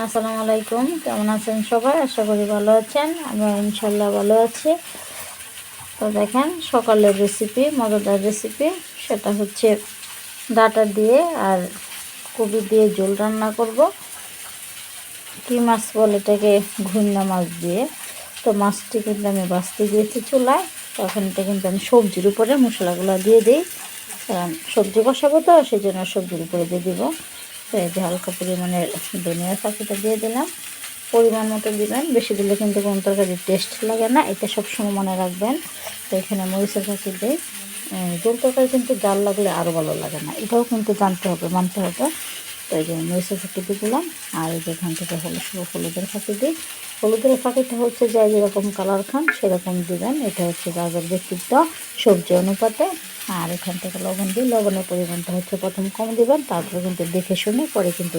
আসসালামু আলাইকুম। কেমন আছেন সবাই? আশা করি ভালো আছেন। আমরা ইনশাল্লাহ ভালো আছি। তো দেখেন, সকালের রেসিপি মজাদার রেসিপি সেটা হচ্ছে ডাটা দিয়ে আর কবি দিয়ে ঝোল রান্না করব। কী মাছ বলে এটাকে? ঘুন্না মাছ দিয়ে। তো মাছটি কিন্তু আমি বাঁচতে দিয়েছি চুলায়। তখন এটা কিন্তু আমি সবজির উপরে মশলাগুলো দিয়ে দিই। কারণ সবজি বসাবো তো সেই জন্য সবজির উপরে দিয়ে দিব। তো এই যে হালকা পরিমাণের ধনিয়া পাখিটা দিয়ে দিলাম। পরিমাণ মতো দিবেন, বেশি দিলে কিন্তু কোন তরকারির টেস্ট লাগে না, এটা সবসময় মনে রাখবেন। তো এখানে মরিচের পাখি দিই। জল তরকারি কিন্তু জাল লাগলে আরও ভালো লাগে না, এটাও কিন্তু জানতে হবে, মানতে হবে। তো এই যে মরিচের ফাঁকি দিয়ে দিলাম, আর এই যে এখান থেকে হলুদ, হলুদের ফাঁকি দিই। হলুদের পাখিটা হচ্ছে যাই যেরকম কালার খান, সেরকম দিবেন। এটা হচ্ছে গাজর ব্যক্তিত্ব সবজি অনুপাতে। আর এখান থেকে লবণ দিই লবণের পরিমাণটা হচ্ছে প্রথম কম দিবেন, তারপরে কিন্তু দেখে শুনে পরে কিন্তু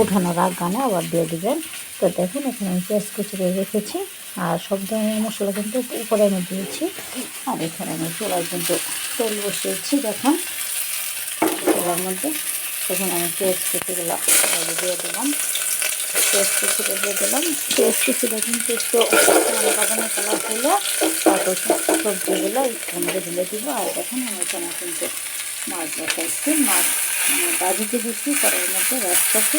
উঠানোর আগ গানে আবার দিয়ে দিবেন। তো দেখুন, এখানে আমি পেঁয়াজ কুচি দিয়ে রেখেছি, আর সব ধরনের মশলা কিন্তু উপরে আমি দিয়েছি। আর এখানে আমি চুলায় কিন্তু তেল বসিয়েছি, দেখুন। চুলার মধ্যে সেখানে আমি পেঁয়াজ কুচিগুলো দিয়ে দিলাম। পেঁয়াজ কুচিটা দিয়ে দিলাম। পেঁয়াজ কুচিটা কিন্তু একটু বাদামি কালার হলে। তারপর সবজিগুলো একটু মধ্যে ঢেলে দিব। আর দেখুন আমি এখানে কিন্তু মাছ বসাইছি মাছ মানে বাজিতে দিচ্ছি কড়াইয়ের মধ্যে রস করছি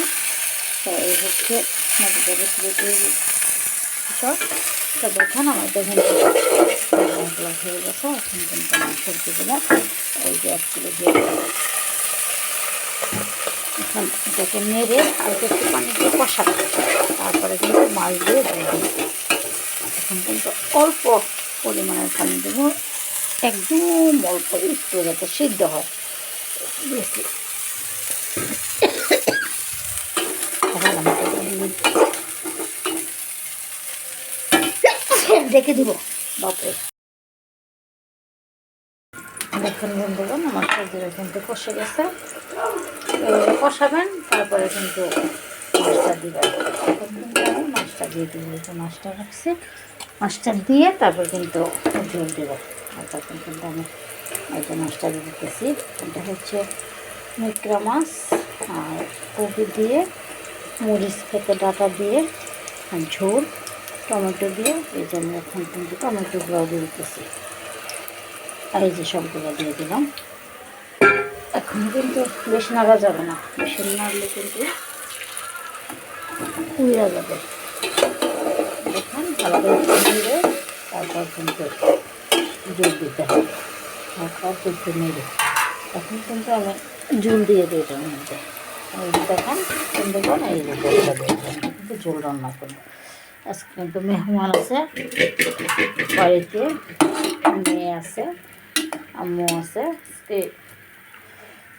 তো এই হচ্ছে তো দেখুন, আমার দেখুন হয়ে গেছে। এখন কিন্তু আমার সবজিগুলো এই যে এক কিলো দিয়ে এখন এটাকে নেড়ে আর একটু পানি দিয়ে কষাবো। তারপরে কিন্তু মাছ দিয়ে দিয়ে দেবো। এখন কিন্তু অল্প পরিমাণের পানি দেবো। একদম অল্প একটু যাতে সিদ্ধ হয়। বেশি দেখে দিব। বাপরে। দেখুন বন্ধুগণ, আমার সবজিটা কিন্তু কষে গেছে। কষাবেন, তারপরে কিন্তু মাছটা দিবেন। মাছটা দিয়ে দিব তো মাছটা রাখছি। মাছটা দিয়ে তারপর কিন্তু ঝোল দেবো। আর তখন কিন্তু আমি যে মাছটা দিতেছি। এটা হচ্ছে মিক্রা মাছ আর কপি দিয়ে, মরিচ থেকে ডাটা দিয়ে আর ঝোল, টমেটো দিয়ে। এই যে আমি এখন কিন্তু টমেটোগুলো দিয়ে দিতেছি। আর এই যে সবগুলো দিয়ে দিলাম। এখন কিন্তু বেশ নাড়া যাবে না। বেশি নাড়লে কিন্তু উড়া যাবে। দেখুন, ভালো করে তারপর কিন্তু জল দিতে হবে। তারপর কিন্তু নেড়ে। এখন কিন্তু আমি জল দিয়ে দিই এটার দেখেন সুন্দরবন এই কিন্তু জল রান্না করব। আজকে কিন্তু মেহমান আছে বাড়িতে মেয়ে আছে, আম্মু আছে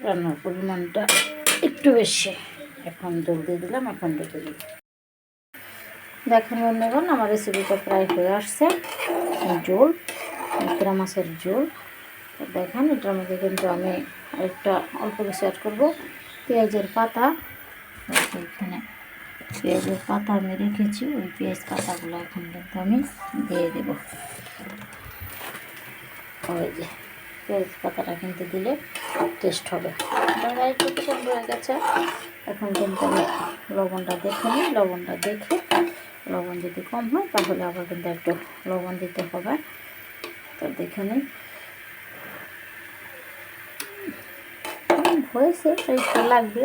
রান্নার পরিমাণটা একটু বেশি। এখন জল দিয়ে দিলাম, এখন ঢেকে দিই দেখেন বন্ধুগণ, আমার রেসিপিটা প্রায় হয়ে আসছে। জোল মিত্রা মাছের জোল দেখেন, এটার মধ্যে কিন্তু আমি একটা অল্প কিছু অ্যাড করব। পেঁয়াজের পাতা। এখানে পেঁয়াজের পাতা আমি রেখেছি, ওই পেঁয়াজ পাতাগুলো এখন কিন্তু আমি দিয়ে দেব। ওই যে পেঁয়াজ পাতাটা কিন্তু দিলে টেস্ট হবে। পছন্দ হয়ে গেছে। এখন কিন্তু আমি লবণটা দেখে নিই। লবণটা দেখে লবণ যদি কম হয়, তাহলে আবার কিন্তু একটু লবণ দিতে হবে। তো দেখে নিই। হয়েছে একটু লাগবে।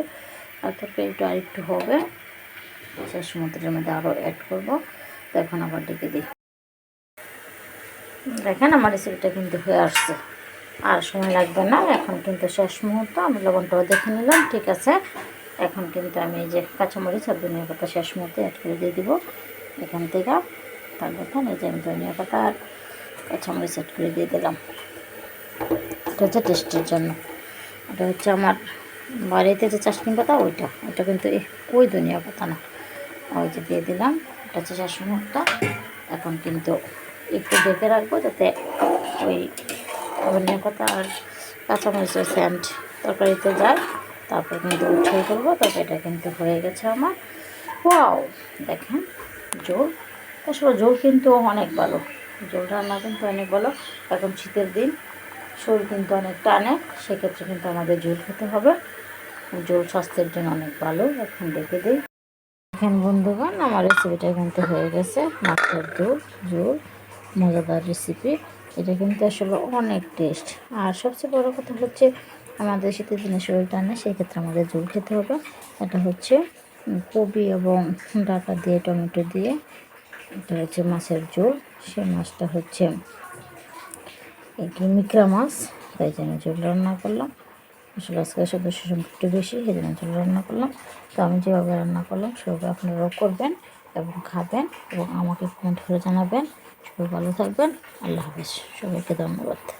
আর তারপরে একটু আর একটু হবে। শেষ মধ্যের মধ্যে আরও অ্যাড করব। তো এখন আবার ডেকে দিই। দেখেন আমার রেসিপিটা কিন্তু হয়ে আসছে। আর সময় লাগবে না, এখন কিন্তু শেষ মুহূর্ত, আমি লবণটাও দেখে নিলাম, ঠিক আছে? এখন কিন্তু আমি এই যে কাঁচামরিচ আর ধনিয়া পাতা শেষ মুহূর্তে অ্যাড করে দিয়ে দিব এখান থেকে। তার এই যে আমি ধনিয়া পাতা আর কাঁচামরিচ অ্যাড করে দিয়ে দিলাম। এটা হচ্ছে টেস্টের জন্য। এটা হচ্ছে আমার বাড়িতে যে চাশনি পাতা, ওইটা। ওইটা কিন্তু ওই ধনিয়া পাতা না। ওই যে দিয়ে দিলাম, এটা হচ্ছে শেষ মুহূর্ত। এখন কিন্তু একটু ডেকে রাখব যাতে ওই ধনিয়া পাতা আর কাঁচামরিচের স্যান্ড তরকারিতে যায় তারপর কিন্তু উঠিয়ে করব তবে এটা কিন্তু হয়ে গেছে আমার। ওয়াও, দেখেন জোর আসলে জোর কিন্তু অনেক ভালো। জোর রান্না কিন্তু অনেক ভালো। এখন শীতের দিন, শরীর কিন্তু অনেক টানে, সেক্ষেত্রে কিন্তু আমাদের জোর খেতে হবে। জোর স্বাস্থ্যের জন্য অনেক ভালো, এখন দেখে দিই। এখন বন্ধুগণ, আমার রেসিপিটা কিন্তু হয়ে গেছে। মাছের দুধ ঝোল, মজাদার রেসিপি এটা কিন্তু আসলে অনেক টেস্ট আর সবচেয়ে বড় কথা হচ্ছে আমাদের শীতের দিনে শরীর টানে সেক্ষেত্রে আমাদের ঝোল খেতে হবে। এটা হচ্ছে কবি এবং ডাটা দিয়ে, টমেটো দিয়ে। এটা হচ্ছে মাছের ঝোল। সে মাছটা হচ্ছে একটু মিকরা মাছ। তাই জন্য ঝোল রান্না করলাম। আসলে আজকে সদস্য সংখ্যা একটু বেশি সেই জন্য ঝোল রান্না করলাম। তো আমি যেভাবে রান্না করলাম, সেভাবে আপনারাও করবেন এবং খাবেন এবং আমাকে কমেন্ট করে জানাবেন। সবাই ভালো থাকবেন। আল্লাহ হাফিজ। সবাইকে ধন্যবাদ।